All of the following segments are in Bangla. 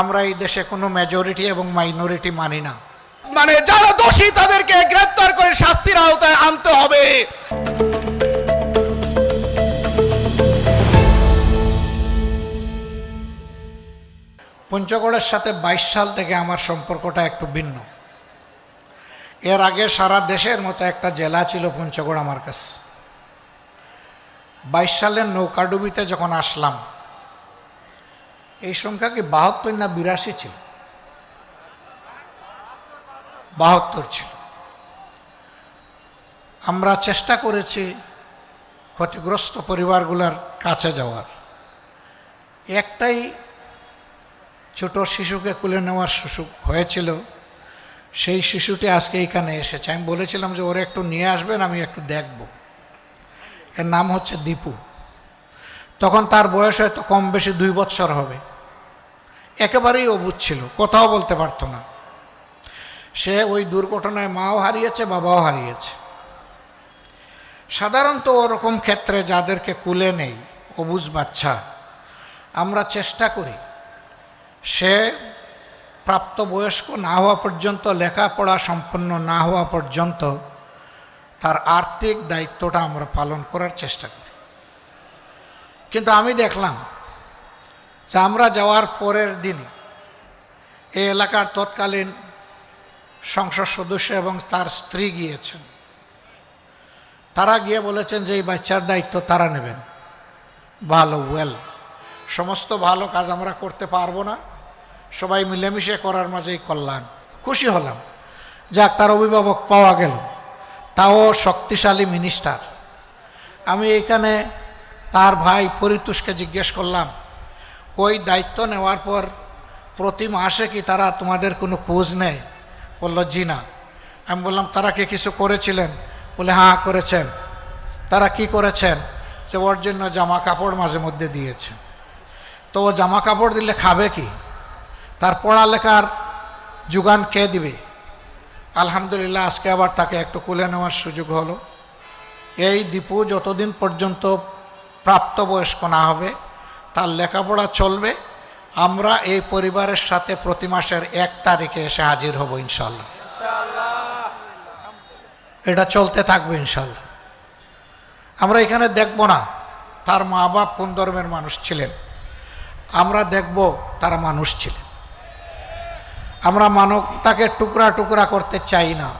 আমরা এই দেশে কোনো মেজরিটি এবং মাইনরিটি মানি না। মানে যারা দোষী তাদেরকে গ্রেফতার করে শাস্তির আওতায় আনতে হবে। পঞ্চগড়ের সাথে বাইশ সাল থেকে আমার সম্পর্কটা একটু ভিন্ন। এর আগে সারা দেশের মতো একটা জেলা ছিল পঞ্চগড় আমার কাছে। বাইশ সালের নৌকাডুবিতে যখন আসলাম এই সংখ্যা কি বাহাত্তর না বিরাশি ছিল? বাহাত্তর ছিল। আমরা চেষ্টা করেছি ক্ষতিগ্রস্ত পরিবারগুলোর কাছে যাওয়ার। একটাই ছোট শিশুকে কুলে নেওয়ার সুযোগ হয়েছিল। সেই শিশুটি আজকে এখানে এসেছে। আমি বলেছিলাম যে ওরা একটু নিয়ে আসবেন, আমি একটু দেখব। এর নাম হচ্ছে দীপু। তখন তার বয়স হয়তো কম বেশি দুই বৎসর হবে। একেবারেই অবুধ ছিল, কোথাও বলতে পারতো না। সে ওই দুর্ঘটনায় মাও হারিয়েছে, বাবাও হারিয়েছে। সাধারণত ওরকম ক্ষেত্রে যাদেরকে কুলে নেই অবুজ বাচ্চা, আমরা চেষ্টা করি। সে প্রাপ্তবয়স্ক না হওয়া পর্যন্ত, লেখাপড়া সম্পন্ন না হওয়া পর্যন্ত তার আর্থিক দায়িত্বটা আমরা পালন করার চেষ্টা করি। কিন্তু আমি দেখলাম যে আমরা যাওয়ার পরের দিনই এই এলাকার তৎকালীন সংসদ সদস্য এবং তার স্ত্রী গিয়েছেন। তারা গিয়ে বলেছেন যে এই বাচ্চার দায়িত্ব তারা নেবেন। ভালো ওয়েল সমস্ত ভালো কাজ আমরা করতে পারব না। সবাই মিলেমিশে করার মাঝেই কল্যাণ। খুশি হলাম। যাক, তার অভিভাবক পাওয়া গেল। তাও শক্তিশালী মিনিস্টার আমি এখানে তার ভাই পরিতুষকে জিজ্ঞেস করলাম, ওই দায়িত্ব নেওয়ার পর প্রতি মাসে কি তারা তোমাদের কোনো খোঁজ নেয়? বলল, জি না। আমি বললাম, তারা কি কিছু করেছিলেন? বলে হ্যাঁ করেছেন। তারা কি করেছেন? যে ওর জন্য জামা কাপড় মাঝে মধ্যে দিয়েছে। তো ও জামা কাপড় দিলে খাবে কি? তার পড়ালেখার যোগান কে দিবে? আলহামদুলিল্লাহ, আজকে আবার তাকে একটু কুলে নেওয়ার সুযোগ হলো। এই দীপু যতদিন পর্যন্ত প্রাপ্তবয়স্ক না হবে তার লেখাপড়া চলবে। আমরা এই পরিবারের সাথে প্রতি মাসের এক তারিখে এসে হাজির হব ইনশাল্লাহ এটা চলতে থাকবে ইনশাল্লাহ আমরা এখানে দেখব না তার মা বাপ কোন ধর্মের মানুষ ছিলেন। আমরা দেখব তারা মানুষ ছিলেন। আমরা মানবতাকে টুকরা টুকরা করতে চাই না।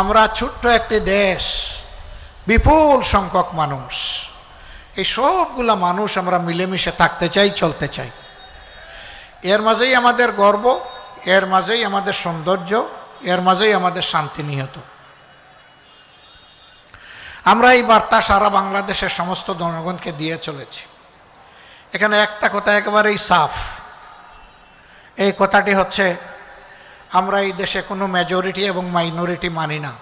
আমরা ছোট্ট একটি দেশ বিপুল সংখ্যক মানুষ। এই সবগুলা মানুষ আমরা মিলেমিশে থাকতে চাই, চলতে চাই। এর মাঝেই আমাদের গর্ব, এর মাঝেই আমাদের সৌন্দর্য, এর মাঝেই আমাদের শান্তি নিহত। আমরা এই বার্তা সারা বাংলাদেশের সমস্ত জনগণকে দিয়ে চলেছি। এখানে একটা কথা একেবারেই সাফ। এই কথাটি হচ্ছে, আমরা এই দেশে কোনো মেজরিটি এবং মাইনরিটি মানি না।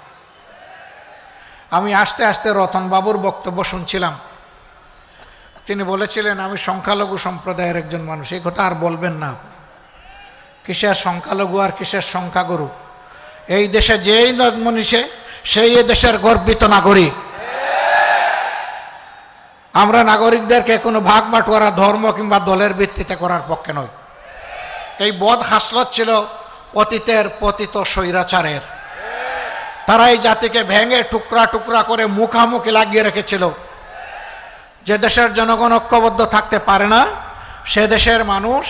আমি আস্তে আস্তে রতনবাবুর বক্তব্য শুনছিলাম। তিনি বলেছিলেন, আমি সংখ্যালঘু সম্প্রদায়ের একজন মানুষ। এই কথা আর বলবেন না কিসের সংখ্যালঘু আর কিসের সংখ্যাগুরু? এই দেশে যেই মনীষে, সেই দেশের গর্বিত নাগরিক। আমরা নাগরিকদেরকে কোনো ভাগ বাটোয়ারা ধর্ম কিংবা দলের ভিত্তিতে করার পক্ষে নয় এই বদ হাসলত ছিল অতীতের পতিত স্বৈরাচারের। তারা এই জাতিকে ভেঙে টুকরা টুকরা করে মুখামুখি লাগিয়ে রেখেছিল। যে দেশের জনগণ ঐক্যবদ্ধ থাকতে পারে না, সে দেশের মানুষ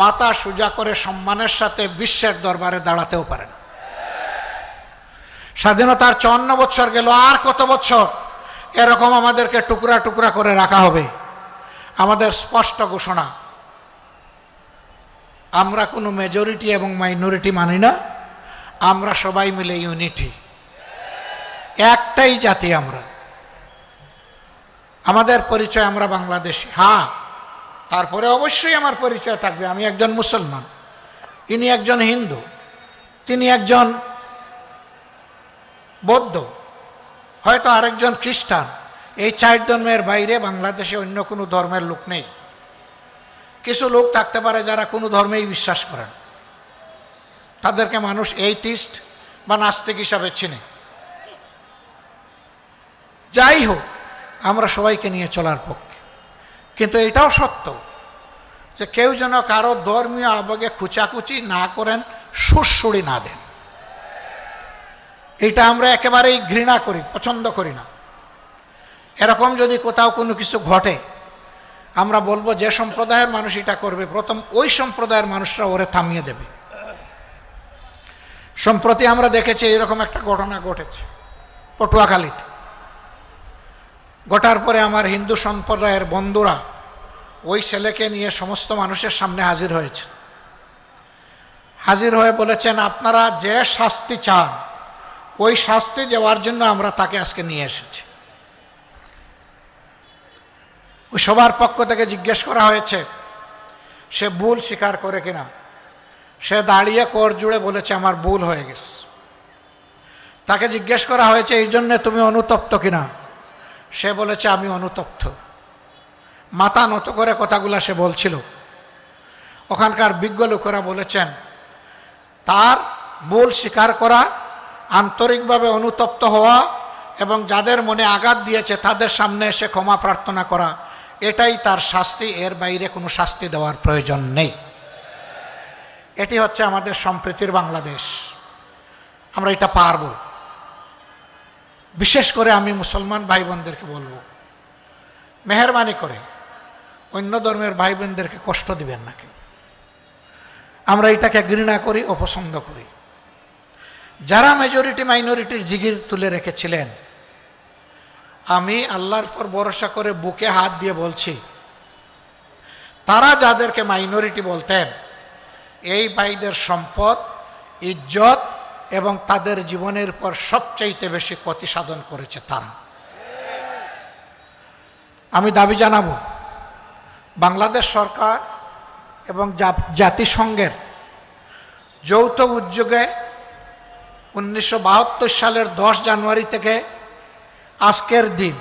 মাথা সোজা করে সম্মানের সাথে বিশ্বের দরবারে দাঁড়াতেও পারে না। স্বাধীনতার চুয়ান্ন বছর গেল, আর কত বছর এরকম আমাদেরকে টুকরা টুকরা করে রাখা হবে। আমাদের স্পষ্ট ঘোষণা, আমরা কোনো মেজরিটি এবং মাইনরিটি মানি না, আমরা সবাই মিলে ইউনিটি একটাই জাতি আমরা। আমাদের পরিচয় আমরা বাংলাদেশি। হ্যাঁ তারপরে অবশ্যই আমার পরিচয় থাকবে। আমি একজন মুসলমান, ইনি একজন হিন্দু, তিনি একজন বৌদ্ধ, হয়তো আরেকজন খ্রিস্টান। এই চার ধর্মের বাইরে বাংলাদেশে অন্য কোনো ধর্মের লোক নেই। কিছু লোক থাকতে পারে যারা কোনো ধর্মেই বিশ্বাস করেন তাদেরকে মানুষ এইটিস্ট বা নাস্তিক হিসাবে চিনে। যাই হোক আমরা সবাইকে নিয়ে চলার পক্ষে। কিন্তু এটাও সত্য যে কেউ যেন কারও ধর্মীয় আবেগে খুচাকুচি না করেন সুরসুড়ি না দেন। এটা আমরা একেবারেই ঘৃণা করি, পছন্দ করি না। এরকম যদি কোথাও কোনো কিছু ঘটে, আমরা বলব যে সম্প্রদায়ের মানুষ এটা করবে, প্রথম ওই সম্প্রদায়ের মানুষরা ওরে থামিয়ে দেবে। সম্প্রতি আমরা দেখেছি এরকম একটা ঘটনা ঘটেছে, পটুয়াখালীতে। ঘটার পরে আমার হিন্দু সম্প্রদায়ের বন্ধুরা ওই ছেলেকে নিয়ে সমস্ত মানুষের সামনে হাজির হয়েছে। হাজির হয়ে বলেছেন, আপনারা যে শাস্তি চান, ওই শাস্তি দেওয়ার জন্য আমরা তাকে আজকে নিয়ে এসেছি। ওই সবার পক্ষ থেকে জিজ্ঞেস করা হয়েছে, সে ভুল স্বীকার করে কিনা? সে দাঁড়িয়ে কর জুড়ে বলেছে, আমার ভুল হয়ে গেছে। তাকে জিজ্ঞেস করা হয়েছে, এই জন্যে তুমি অনুতপ্ত কিনা? সে বলেছে, আমি অনুতপ্ত। মাথা নত করে কথাগুলা সে বলছিল। ওখানকার বিজ্ঞ লোকেরা বলেছেন, তার ভুল স্বীকার করা, আন্তরিকভাবে অনুতপ্ত হওয়া এবং যাদের মনে আঘাত দিয়েছে তাদের সামনে এসে ক্ষমা প্রার্থনা করা, এটাই তার শাস্তি, এর বাইরে কোনো শাস্তি দেওয়ার প্রয়োজন নেই। এটি হচ্ছে আমাদের সম্প্রীতির বাংলাদেশ। আমরা এটা পারব। বিশেষ করে আমি মুসলমান ভাই বোনদেরকে বলব, মেহরবানি করে, অন্য ধর্মের ভাই বোনদেরকে কষ্ট দিবেন না কেউ। আমরা এটাকে ঘৃণা করি, অপছন্দ করি। যারা মেজরিটি মাইনরিটির জিগির তুলে রেখেছিলেন, আমি আল্লাহর পর ভরসা করে বুকে হাত দিয়ে বলছি, তারা যাদেরকে মাইনরিটি বলতেন, এই ভাইদের সম্পদ, ইজ্জত এবং তাদের জীবনের পর সবচাইতে বেশি ক্ষতি সাধন করেছে তারা। আমি দাবি জানাব, বাংলাদেশ সরকার এবং জাতিসংঘের যৌথ উদ্যোগে উনিশশো বাহাত্তর সালের দশ জানুয়ারি থেকে আজকের দিন,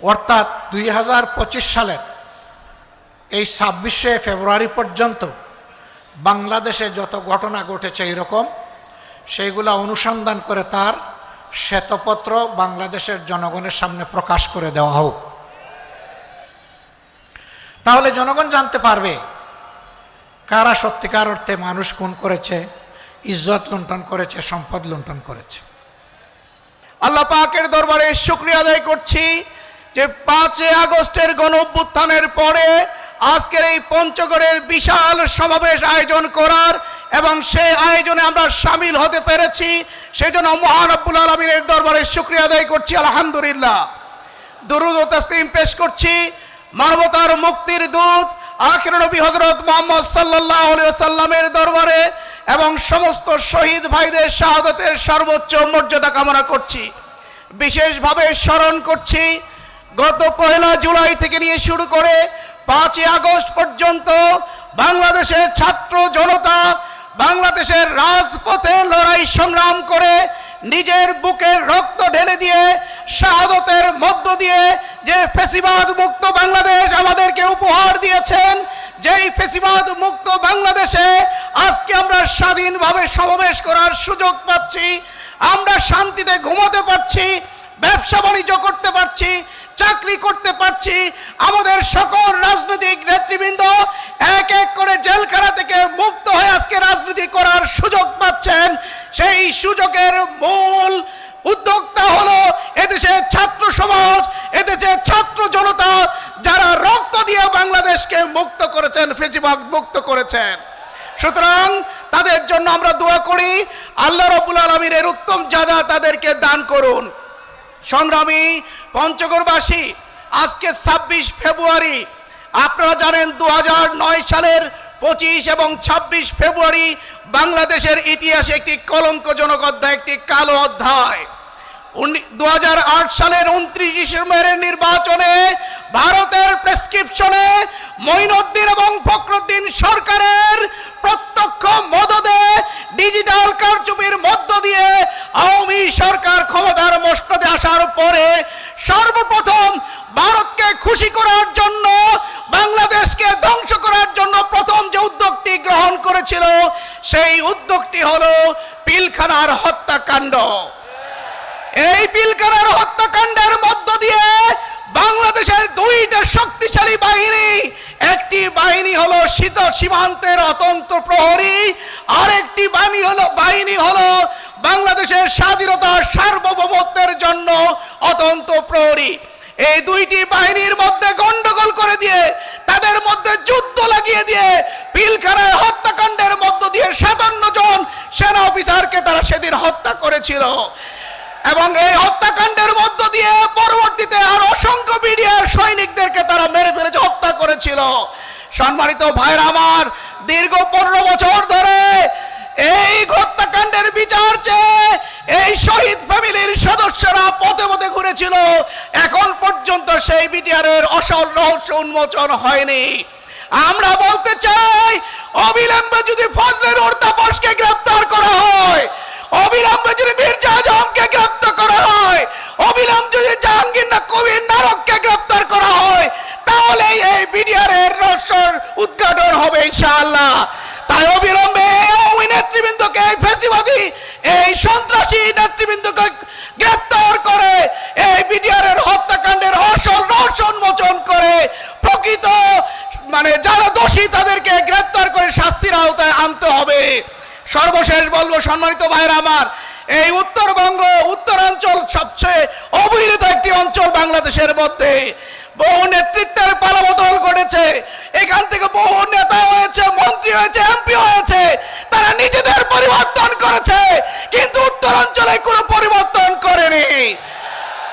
অর্থাৎ দুই হাজার পঁচিশ সালের এই ছাব্বিশে ফেব্রুয়ারি পর্যন্ত বাংলাদেশে যত ঘটনা ঘটেছে এরকম সেইগুলা অনুসন্ধান করে তার শ্বেতপত্র বাংলাদেশের জনগণের সামনে প্রকাশ করে দেওয়া হোক। তাহলে জনগণ জানতে পারবে কারা সত্যিকার অর্থে মানুষ খুন করেছে, ইজ্জত লুণ্ঠন করেছে, সম্পদ লুণ্ঠন করেছে। আল্লাহ পাকের দরবারে শুক্রিয়া আদায় করছি যে পাঁচই আগস্টের গণ অভ্যুত্থানের পরে আজকের এই পঞ্চগড়ের বিশাল সমাবেশ আয়োজন করার এবং সেই আয়োজনে আমরা সামিল হতে পেরেছি। সেজন্য মহান আব্বুল আলমিনের দরবারে শুক্রিয়া আদায় করছি, আলহামদুলিল্লাহ। দরুদ ও তাসলিম পেশ করছি। মানবতার মুক্তির দূত, আখির নবী হজরত মোহাম্মদ সাল্লাহ সাল্লামের দরবারে এবং সমস্ত শহীদ ভাইদের শাহাদতের সর্বোচ্চ মর্যাদা কামনা করছি। বিশেষভাবে স্মরণ করছি, গত পয়লা জুলাই থেকে নিয়ে শুরু করে পাঁচই আগস্ট পর্যন্ত বাংলাদেশের ছাত্র জনতা বাংলাদেশের রাজপথে লড়াই সংগ্রাম করে নিজের বুকের রক্ত ঢেলে দিয়ে, শাহাদতের মধ্য দিয়ে যে ফেসিবাদ মুক্ত বাংলাদেশ আমাদেরকে উপহার দিয়েছেন, যেই ফেসিবাদ মুক্ত বাংলাদেশে আজকে আমরা স্বাধীনভাবে সমাবেশ করার সুযোগ পাচ্ছি, আমরা শান্তিতে ঘুমোতে পারছি, ব্যবসা বাণিজ্য করতে পারছি চাকরি করতে পারছি। আমাদের সকল রাজনৈতিক নেতৃবৃন্দ এক এক করে জেলখানা থেকে মুক্ত হয়ে আজকে রাজনীতি করার সুযোগ পাচ্ছেন। সেই সুযোগের মূল উদ্যোক্তা হলো এদেশের ছাত্র সমাজ এদেশের ছাত্র জনতা, যারা রক্ত দিয়ে বাংলাদেশকে মুক্ত করেছেন, ফেজিবাগ মুক্ত করেছেন। সুতরাং তাদের জন্য আমরা দোয়া করি, আল্লাহ রবুল আলমীর এর উত্তম যা তাদেরকে দান করুন। সংগ্রামী পঞ্চগড়বাসী, আজকে ছাব্বিশ ফেব্রুয়ারি, আপনারা জানেন দুহাজার নয় সালের পঁচিশ এবং ছাব্বিশ ফেব্রুয়ারি বাংলাদেশের ইতিহাসে একটি কলঙ্কজনক অধ্যায়, একটি কালো অধ্যায়। দু হাজার আট সালের উনত্রিশ ডিসেম্বরের নির্বাচনে ভারতের প্রেসক্রিপশনে মঈনুদ্দিন এবং ফখরুদ্দিন সরকারের প্রত্যক্ষ মদদে ডিজিটাল কারচুপির মধ্য দিয়ে আওয়ামী সরকার ক্ষমতার মস্তদে আসার পরে সর্বপ্রথম ভারতকে খুশি করার জন্য, বাংলাদেশকে ধ্বংস করার জন্য প্রথম যে উদ্যোগটি গ্রহণ করেছিল, সেই উদ্যোগটি হলো পিলখানার হত্যাকাণ্ড। এই পিলখানার হত্যাকাণ্ডের মধ্য দিয়ে বাংলাদেশের দুইটা শক্তিশালী বাহিনী একটি বাহিনী হলো শীত সীমান্তের অতন্ত্র প্রহরী, আরেকটি বাহিনী হলো বাহিনী হলো বাংলাদেশের স্বাধীনতা সার্বভৌমত্বের জন্য অতন্ত্র প্রহরী। এই দুইটি বাহিনীর মধ্যে গন্ডগোল করে দিয়ে, তাদের মধ্যে যুদ্ধ লাগিয়ে দিয়ে পিলখানায় হত্যাকাণ্ডের মধ্য দিয়ে সাতান্ন জন সেনা অফিসারকে তারা সেদিন হত্যা করেছিল। এবং এই হত্যাকাণ্ডের মধ্য দিয়ে পরবর্তীতে আর অসংখ্য বিডিআর সৈনিকদেরকে তারা মেরে ফেলেছে করেছিল। সম্মানিত ভাইরা আমার, দীর্ঘ পনেরো বছর ধরে এই হত্যাকাণ্ডের বিচার চেয়ে এই শহীদ ফ্যামিলির সদস্যরা পথে পথে ঘুরেছিল। এখন পর্যন্ত সেই বিটিআরের অসল রহস্য উন্মোচন হয়নি। আমরা বলতে চাই, অবিলম্বে যদি ফজলের ওর্তাপসকে গ্রেপ্তার করা হয়, অবিলম্বে যদি মির্জা আজমকে গ্রেপ্তার করা হয়, অবিলম্বে যদি জাহাঙ্গীর না কবির নারককে গ্রেপ্তার করা হয় তাহলে এই বিডিআর এর রহস্যর উদ্ঘাটন হবে ইনশাআল্লাহ। তাই অবিলম্বে ওই নেতৃবৃন্দকে, এই ফেসিবাদী, এই সন্ত্রাসী নেতৃবৃন্দকে গ্রেপ্তার করে এই বিডিআর এর হত্যাকাণ্ডের আসল রহস্য উন্মোচন করে প্রকৃত মানে যারা দোষী তাদেরকে গ্রেপ্তার করে শাস্তির আওতায় আনতে হবে। সর্বশেষ বলব, সম্মানিত ভাইরা আমার, এই উত্তরবঙ্গ, উত্তরাঞ্চল সবচেয়ে অবহেলিত একটি অঞ্চল বাংলাদেশের মধ্যে। বহু নেতৃত্বের পালাবদল ঘটেছে। এখান থেকে বহু নেতা হয়েছে, মন্ত্রী হয়েছে, এমপি হয়েছে। তারা নিজেদের পরিবর্তন করেছে, কিন্তু উত্তরাঞ্চলে কোনো পরিবর্তন করেনি।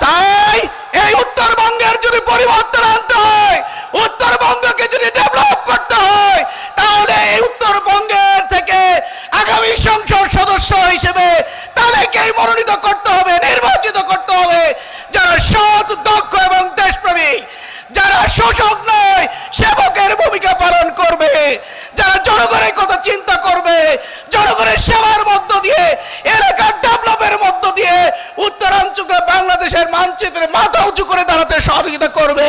তাই এই উত্তরবঙ্গের যদি পরিবর্তন আনতে হয়, উত্তরবঙ্গকে যদি ডেভেলপ করতে হয়, তাহলে এই উত্তরবঙ্গের থেকে আগামী সংসদ সদস্য হিসেবে তাদেরকেই মনোনীত করতে হবে, নির্বাচিত করতে হবে। যারা সৎ, দক্ষ এবং দেশপ্রেমিক যারা শোষক নয় সেবকের ভূমিকা পালন করবে যারা জনগণের কথা চিন্তা করবে জনগণের সেবার মধ্য দিয়ে, এলাকার ডেভেলপের মধ্য দিয়ে উত্তরাঞ্চলে বাংলাদেশের মানচিত্রে মাথা উঁচু করে দাঁড়াতে সহযোগিতা করবে।